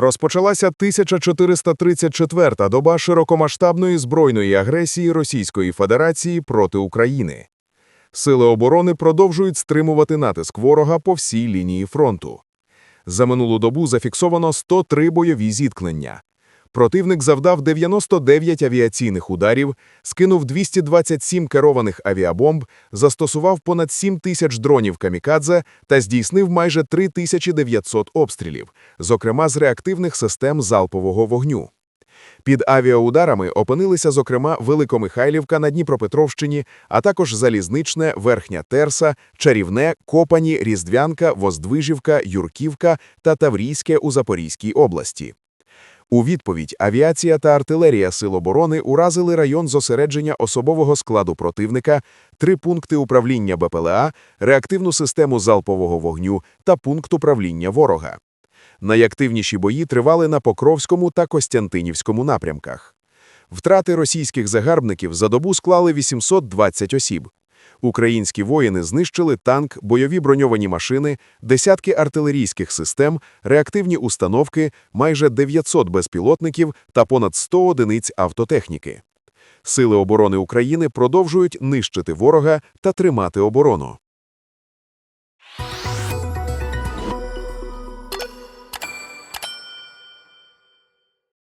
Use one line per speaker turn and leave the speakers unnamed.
Розпочалася 1434-та доба широкомасштабної збройної агресії Російської Федерації проти України. Сили оборони продовжують стримувати натиск ворога по всій лінії фронту. За минулу добу зафіксовано 103 бойові зіткнення. Противник завдав 99 авіаційних ударів, скинув 227 керованих авіабомб, застосував понад 7 тисяч дронів камікадзе та здійснив майже 3900 обстрілів, зокрема з реактивних систем залпового вогню. Під авіаударами опинилися, зокрема, Великомихайлівка на Дніпропетровщині, а також Залізничне, Верхня Терса, Чарівне, Копані, Різдвянка, Воздвижівка, Юрківка та Таврійське у Запорізькій області. У відповідь авіація та артилерія Сил оборони уразили район зосередження особового складу противника, три пункти управління БПЛА, реактивну систему залпового вогню та пункт управління ворога. Найактивніші бої тривали на Покровському та Костянтинівському напрямках. Втрати російських загарбників за добу склали 820 осіб. Українські воїни знищили танк, бойові броньовані машини, десятки артилерійських систем, реактивні установки, майже 900 безпілотників та понад 100 одиниць автотехніки. Сили оборони України продовжують нищити ворога та тримати оборону.